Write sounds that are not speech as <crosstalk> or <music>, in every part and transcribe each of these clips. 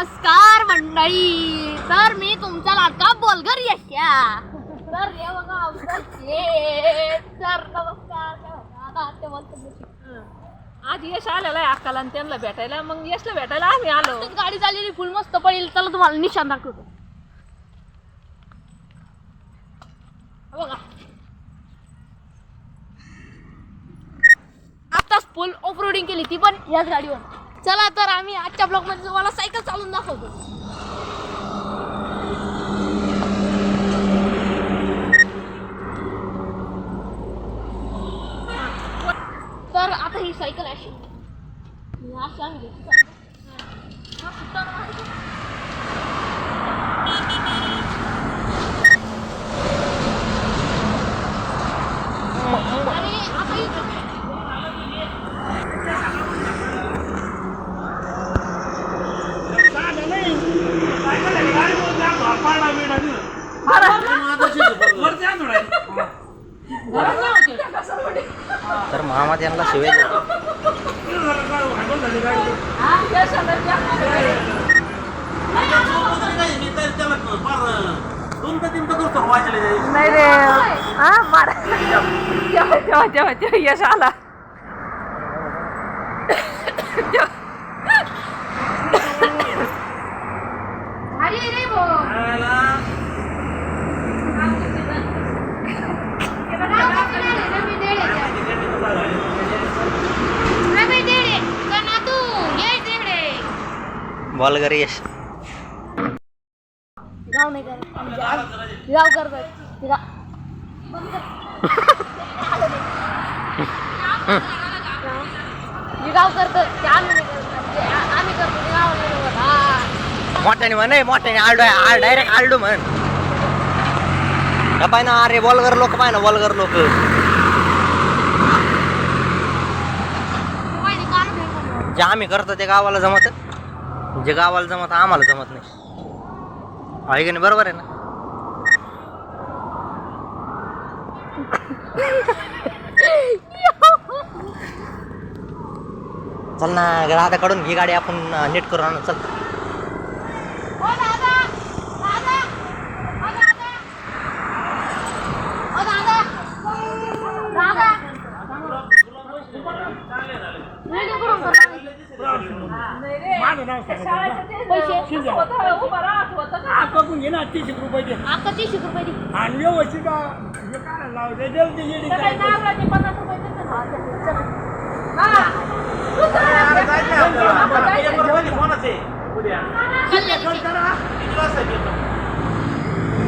नमस्कार मंडळी. तर मी तुमचा लाडका बोलगर यश्या तर हे बघा आमचं शेत. तर नमस्कार काय म्हणता? आता ते बोलतो. आज यश आलेला आहे अक्काला आणि त्यांना भेटायला. मग यशला भेटायला आम्ही आलो. <laughs> गाडी चाललेली फुल मस्त पडेल. चला तुम्हाला निशाण दाखवतो. हे बघा. आताच फुल ऑफ रोडिंग केली ती पण याच गाडीवर. चला तर आम्ही आजच्या ब्लॉगमध्ये तुम्हाला सायकल चालून दाखवतो. तर आता ही सायकल अशी. ही अशी आम्ही मामा त्यांना शिवाय देतो नाही रे हा मार जेव्हा जेव्हा जेव्हा जेव्हा यश आला भारी आहे रे भाऊ. यश गाव नाही गाव बंद कर. गाव करतं आम्ही करत गाव नाही करत. हा. मोठ्याने म्हण मोठ्याने आलडो आहे डायरेक्ट आलडो म्हण पाय ना अरे बॉलगर लोक पाय ना बॉलगर लोक. जे आम्ही करतो ते गावाला जमत जे गावाला जमत आम्हाला जमत नाही. आहे की नाही? बरोबर आहे ना? चल ना दादाकडून ही गाडी आपण नीट करून आणू. चल. हो, पैसे. उभा राहत होतं का आपाकून घे ना तीस रुपये दे. आता तीसशे रुपये दे. आणि व्यवस्थित आ, हे काय लावते जलदी येडी काय? नारळाचे पन्नास रुपये देते ना. हा, चल, चल. हा. तू चल ना. कल्याणची.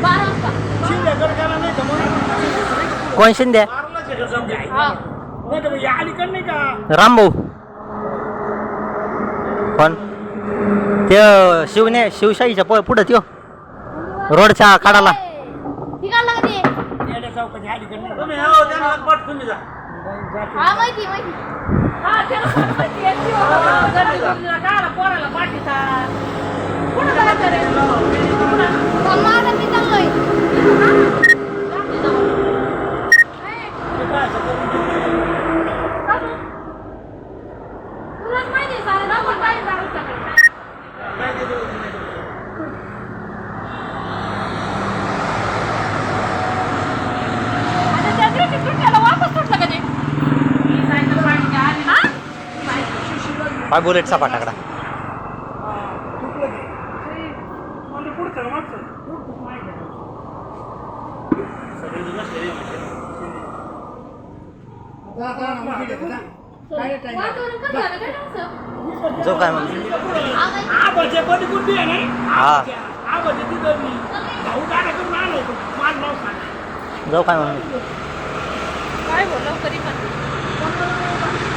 बारा वाजता. शिंदे सरकारला नाही का म्हणून कोण शिंदे? हा. नाही तर मग या अलीकडे नाही का? रामभाऊ. कोण? ते शिवने शिवशाहीच्या प- पुढं त्यो रोडच्या काढाला ठिकाणला कधी येड्या चौकाच्या अलीकडे नाही का? हा माहिती माहिती हा, त्याला पण माहिती आहे, शिव बाबा, गर्दी गर्दीला काला पोराला पाठीचा. कुठं जायचं रे? कुठं? सन्मान मी चाललोय ते गाडा करून आलो होतो माझं नाव सांग जो काय म्हणतो. काय बोल लवकर ये पण.